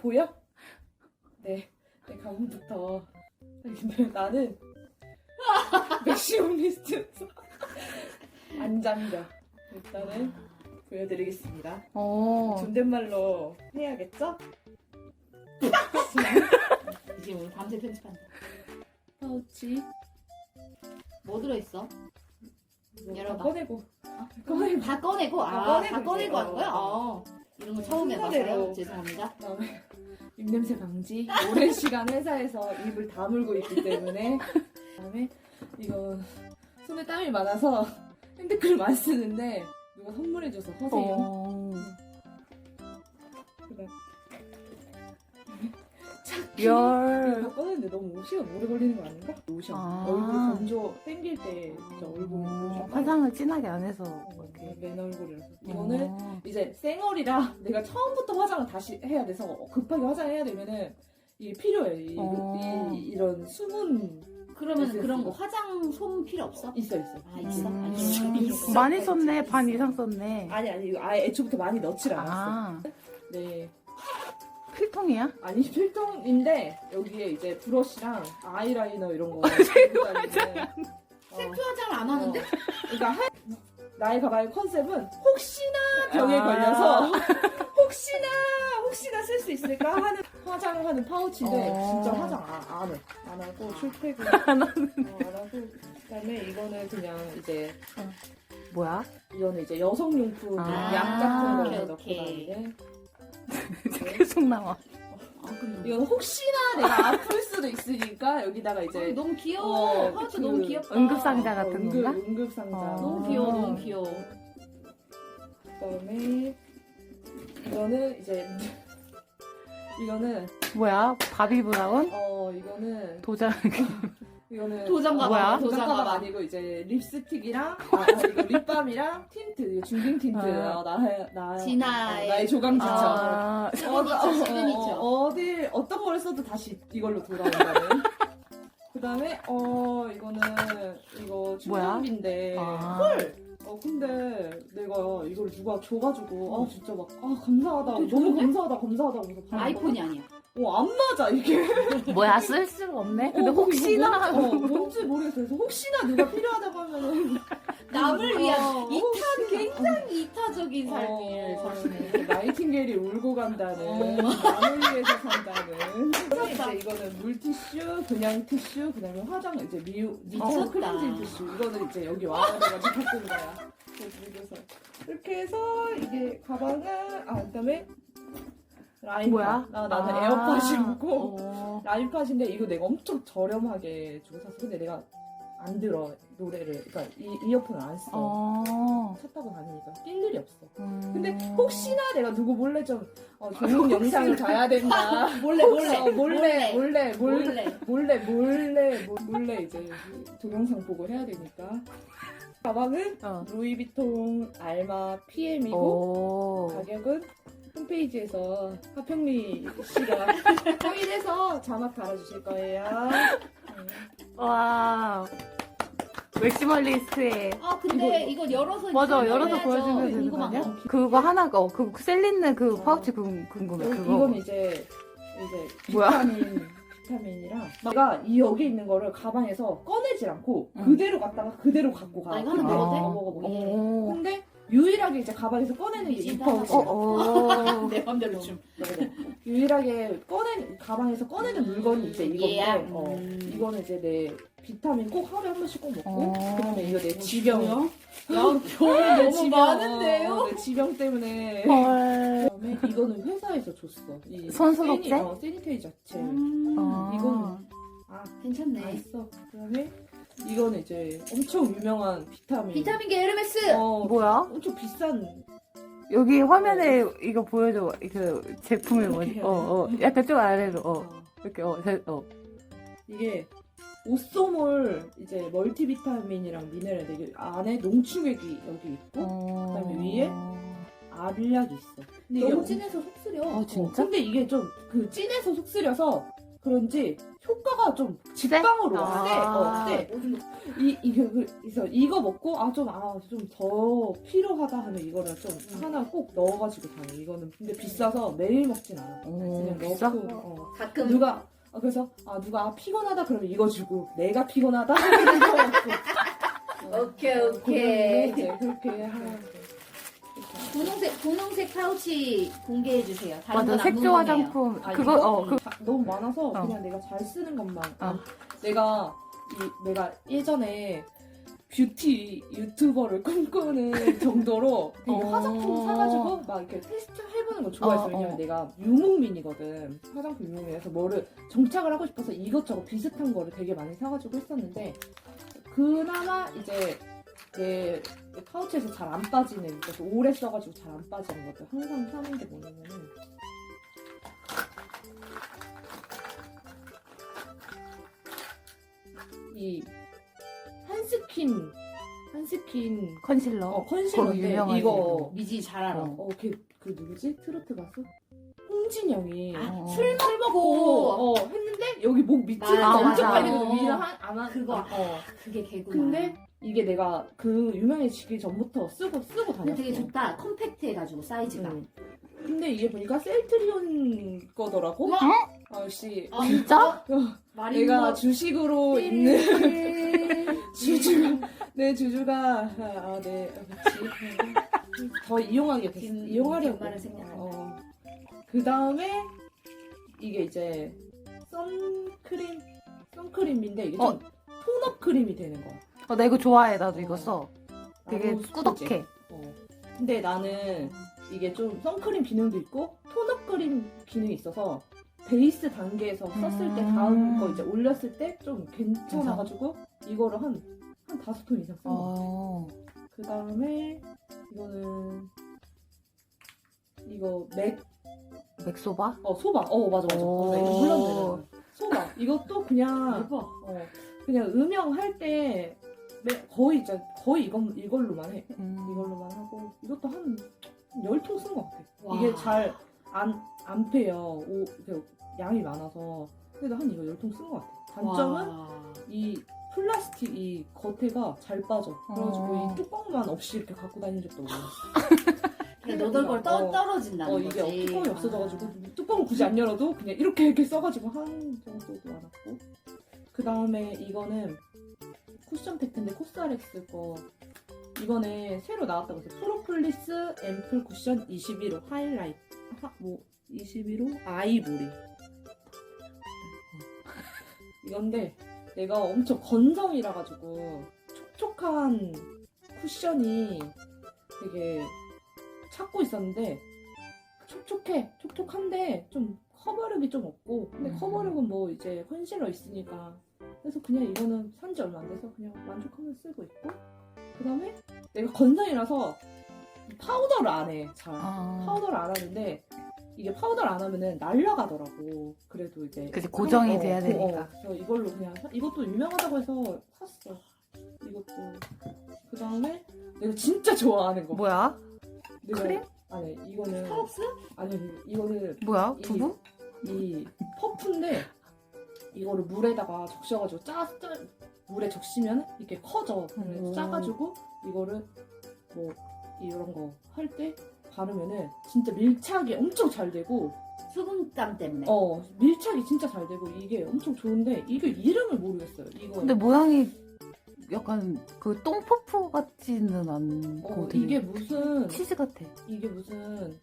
보여? 네, 내 가방부터. 근데 나는 맥시멀리스트여서 안 잠겨. 일단은 보여드리겠습니다. 어. 존댓말로 해야겠죠? 이제 오늘 밤새 편집한다. 파우치 뭐 들어있어? 다 열어봐. 꺼내고 꺼내고. 다 꺼내고? 아, 다다 꺼내고 꺼내고, 이제, 하는 거야? 어. 아, 이런 거 처음 해봐서요. 순서대로. 죄송합니다. 그다음에 입냄새 방지 오랜 시간 회사에서 입을 다물고 있기 때문에 그다음에 이거 손에 땀이 많아서 핸드크림 안 쓰는데 누가 선물해줘서 허세요 어. 그다음 열. 이거 꺼냈는데 너무 시간 오래 걸리는 거 아닌가? 로션 아. 얼굴 건조 땡길 때 진짜 얼굴 어, 로션 화장을 진하게 안 해서. 어, 맨 얼굴이라서 이거는 어. 이제 생얼이라 내가 처음부터 화장을 다시 해야 돼서 급하게 화장해야 되면은 이게 필요해. 이, 어. 이, 런 숨은 그러면. 그런 거 화장 솜 필요 없어? 있어 있어. 아, 있어? 음. 아니, 있어. 많이 썼네. 반 이상 썼네. 아니 아니 이거 아예 애초부터 많이 넣질 않았어. 아. 네. 필통이야? 아니 필통인데 여기에 이제 브러쉬랑 아이라이너 이런 거. 들고 다니는, 어, 셀프 화장을 안 하는데? 그러니까 하- 나의 가방의 컨셉은 혹시나 병에 아. 걸려서 혹시나 혹시나 쓸 수 있을까 하는 화장을 하는 파우치인데 어. 진짜 화장 안, 안 해. 안 하고 출퇴근 안, 어, 안 하고 그다음에 이거는 그냥 이제 뭐야? 이거는 이제 여성용품 아. 약 같은 거 오케이, 넣고 오케이. 다니는 계속 나와. 아, 근데. 이건 혹시나 내가 아플 수도 있으니까 여기다가 아, 이제 너무 귀여워. 어, 그 너무 귀엽다. 응급상자 어, 같은 응급, 건가? 응급 상자 어. 너무 귀여워, 너무 귀여워. 그다음에 이거는 이제 이거는 뭐야? 바비 브라운? 어 이거는 도장. 이거는 도장 가방, 뭐야? 도장 도장 가방. 아니고 이제 립스틱이랑 아, 아, 이거 립밤이랑 틴트 이거 중딩 틴트 아. 어, 나의 나 진아의- 어, 나의 조강지처 아, 시그니처, 시그니처. 어, 어딜 어떤 걸 써도 다시 이걸로 돌아온다는. 그다음에 어 이거는 이거 충전기인데 아. 헐. 어 근데 내가 이걸 누가 줘가지고 아 진짜 막 아 감사하다 되게 너무 좋은데? 감사하다 감사하다 그래서 아이폰이 아니야. 어안 맞아 이게 뭐야? 쓸 수가 없네? 근데 어, 혹시나. 뭔- 어, 뭔지 모르겠어 그래서 혹시나 누가 필요하다고 하면은 남을 위한 어, 이타, 굉장히 이타적인 삶을 어, 사시네. 나이팅게일이 울고 간다는 어. 남을 위해서 산다는 이제 이거는 물티슈 그냥 티슈 그다음에 화장 이제 미우 미차. 클렌징 티슈 이거는 이제 여기 와가지고 온 거야 그래서 이렇게 해서 이게 가방은 아 그다음에 라인팟 뭐야? 아, 나는 아. 에어팟이고 어. 라인팟인데 이거 내가 엄청 저렴하게 주고 샀어 근데 내가 안 들어 노래를 그러니까 이, 이어폰을 안 써. 어. 차 타고 다니니까 낄 일이 없어. 음. 근데 혹시나 내가 누구 몰래 좀 어, 좋은 영상을 봐야 된다. 몰래, 몰래, 어, 몰래, 몰래, 몰래, 몰래. 몰래, 몰래, 몰- 몰래 이제 동영상 보고 해야 되니까. 가방은 어. 루이비통 알마 PM이고 오. 가격은 홈페이지에서 하평미 씨가 확인해서 자막 달아주실 거예요. 네. 와. 맥시멀리스트의. 아, 근데 이거 열어서 맞아, 이렇게 열어서 해야죠. 보여주면 되는 거 아니야? 거. 그거 하나가, 어, 그 셀린느 그 어. 파우치 궁- 궁금해. 여기- 그거. 이건 이제 이제 뭐야? 비타민 비타민이랑 내가 이 여기 있는 거를 가방에서 꺼내질 않고 응. 그대로 갖다가 그대로 갖고 가. 아, 이거 하나 먹어도 돼? 먹어. 근데 유일하게 이제 가방에서 꺼내는 게 이. 파우치. 어, 어. 내 맘대로 춤. 유일하게 꺼내 가방에서 꺼내는 물건이 이제 이건데 얘야? 어, 음. 이거는 이제 내 비타민 꼭 하루에 한 번씩 꼭 먹고 어. 그다음에 이거 내 지병 뭐야? 야, 병이 내 너무 지병, 많은데요? 어, 내 지병 때문에 헐. 그다음에 이거는 회사에서 줬어. 이 손소독제? 세니- 어, 세니테이저 젤. 음, 어. 이거는 아 괜찮네. 맛있어. 그다음에 이거는 이제 엄청 유명한 비타민. 비타민 계 에르메스. 어, 뭐야? 엄청 비싼. 여기 화면에 이거 보여줘. 그 제품이 이렇게 뭐지? 어, 어. 약간 좀 아래로, 어. 어, 이렇게, 어, 제, 어. 이게 오쏘몰 이제 멀티비타민이랑 미네랄인데 이게 안에 농축액이 여기 있고 어. 그다음에 위에? 알약이 있어. 근데 이게 너무 엄- 진해서 속 쓰려. 아, 진짜? 어, 근데 이게 좀 그 진해서 속 쓰려서 그 그런지 효과가 좀 직방으로 아. 세. 어, 세. 이 이게 그래서 이거 먹고 아 좀 아 좀 더 필요하다 하면 이거를 좀 음. 하나 꼭 넣어가지고 다녀. 이거는 근데 비싸서 매일 먹진 않아. 오, 그냥 비싸? 넣고 어. 가끔 누가 아, 그래서 아 누가 아, 피곤하다 그러면 이거 주고 내가 피곤하다 하면 이거 먹고. 오케이 어, 오케이. 이제 그렇게 돼. 분홍색 분홍색 파우치 공개해 주세요. 다른 맞아 건안 색조 궁금해요. 화장품 아, 그거? 어 그, 다- 너무 많아서 어. 그냥 내가 잘 쓰는 것만. 어. 내가 이 내가 예전에 뷰티 유튜버를 꿈꾸는 정도로 어. 화장품 사가지고 막 이렇게 테스트 해보는 걸 좋아했어. 어, 왜냐면 어. 내가 유목민이거든. 화장품 유목민이라서 뭐를 정착을 하고 싶어서 이것저것 비슷한 거를 되게 많이 사가지고 했었는데 그나마 이제 내 파우치에서 잘 안 빠지는 그래서 오래 써가지고 잘 안 빠지는 것들 항상 사는 게 뭐냐면은 이 한스킨 한스킨 컨실러 어 컨실러인데 유명하지. 이거 미지 잘 알아. 어. 어 걔 그 누구지 트로트 가수 홍진영이 아, 어. 술술 먹고 어 했는데 여기 목 맞아, 엄청 맞아. 빨리 그 어. 위를 한안 그거. 어 그게 개구나. 근데 이게 내가 그 유명해지기 전부터 쓰고 쓰고 근데 다녔어. 되게 좋다. 컴팩트해가지고 사이즈가. 응. 근데 이게 보니까 셀트리온 거더라고. 어? 아씨 아, 진짜? 말이 내가 뭐- 주식으로 있는 주주가 내 주주가 아네 그렇지 더 이용하게 됐어. 긴- 이용하려고. 긴 말을 생략한다. 어. 그 다음에 이게 이제 선크림 선크림인데 이게 좀 어. 톤업 크림이 되는 거. 어, 나 이거 좋아해 나도 이거 어. 써 되게 나도 꾸덕해 어. 근데 나는 이게 좀 선크림 기능도 있고 톤업 크림 기능이 있어서 베이스 단계에서 썼을 때 음. 다음 거 이제 올렸을 때 좀 괜찮아가지고 이거를 한, 한 다섯 톤 이상 쓴 거. 어. 그 다음에 이거는 이거 맥, 맥소바? 어, 소바. 어, 맞아, 맞아. 오. 어, 물론 소바. 이것도 그냥, 대박. 어, 그냥 음영 할 때 매- 거의, 진짜 거의 이건, 이걸로만 해. 음. 이걸로만 하고 이것도 한 열 통 쓴 것 같아. 와. 이게 잘 안 안 패요. 오, 그 양이 많아서. 그래도 한 이거 열 통 쓴 것 같아. 단점은 와. 이 플라스틱 이 겉에가 잘 빠져. 그래가지고 어. 이 뚜껑만 없이 이렇게 갖고 다닌 적도. 그냥 너덜걸 떠, 어. 떨어진다는 어 이게 거지. 뚜껑이 없어져가지고 뚜껑을 굳이 안 열어도 그냥 이렇게 이렇게 써가지고 한 정도도 많았고. 그 다음에 이거는 쿠션 팩트인데 코스알엑스 거. 이번에 새로 나왔다고 해서 프로폴리스 앰플 쿠션 21호 하이라이트. 하, 뭐 21호? 아이보리. 이건데 내가 엄청 건성이라 가지고 촉촉한 쿠션이 되게 찾고 있었는데 촉촉해 촉촉한데 좀 커버력이 좀 없고. 근데 음. 커버력은 뭐 이제 컨실러 있으니까 그래서 그냥 이거는 산지 얼마 안 돼서 그냥 만족하면서 쓰고 있고 그 다음에 내가 건성이라서 파우더를 안 해 잘 아. 파우더를 안 하는데 이게 파우더를 안 하면은 날라가더라고 그래도 이제 그치, 고정이 어, 돼야 그, 되니까. 어, 그래서 이걸로 그냥 사- 이것도 유명하다고 해서 샀어 이것도 그 다음에 내가 진짜 좋아하는 거 뭐야? 내가- 크림? 아니 이거는 스타벅스? 아니 이거는 뭐야? 이- 두부? 이 퍼프인데 이거를 물에다가 적셔가지고 짜, 짜 물에 적시면 이렇게 커져. 그래서 오. 짜가지고 이거를 뭐 이런 거 할 때 바르면은 진짜 밀착이 엄청 잘 되고 수분감 때문에. 어 밀착이 진짜 잘 되고 이게 엄청 좋은데 이게 이름을 모르겠어요. 이거 근데 모양이 약간 그 똥퍼프 같지는 않고 어, 되게 이게 무슨 치즈 같아 이게 무슨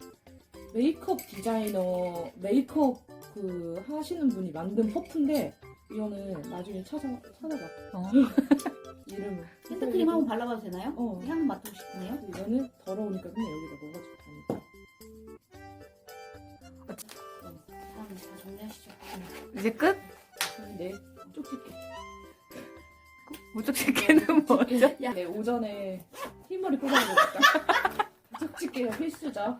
메이크업 디자이너 메이크업 그 하시는 분이 만든 퍼프인데 이거는 나중에 찾아 찾아봐 어. 이름을 핸드크림 한번 발라봐도 되나요? 어. 향 맡고 싶네요. 이거는 더러우니까 그냥 여기다 넣어가지고 다니까 다음 다 정리하시죠. 이제 끝? 네 쪽집게 무적시키는 뭐죠? 네 오전에 흰머리 뽑아보니까 쪽집게가 필수죠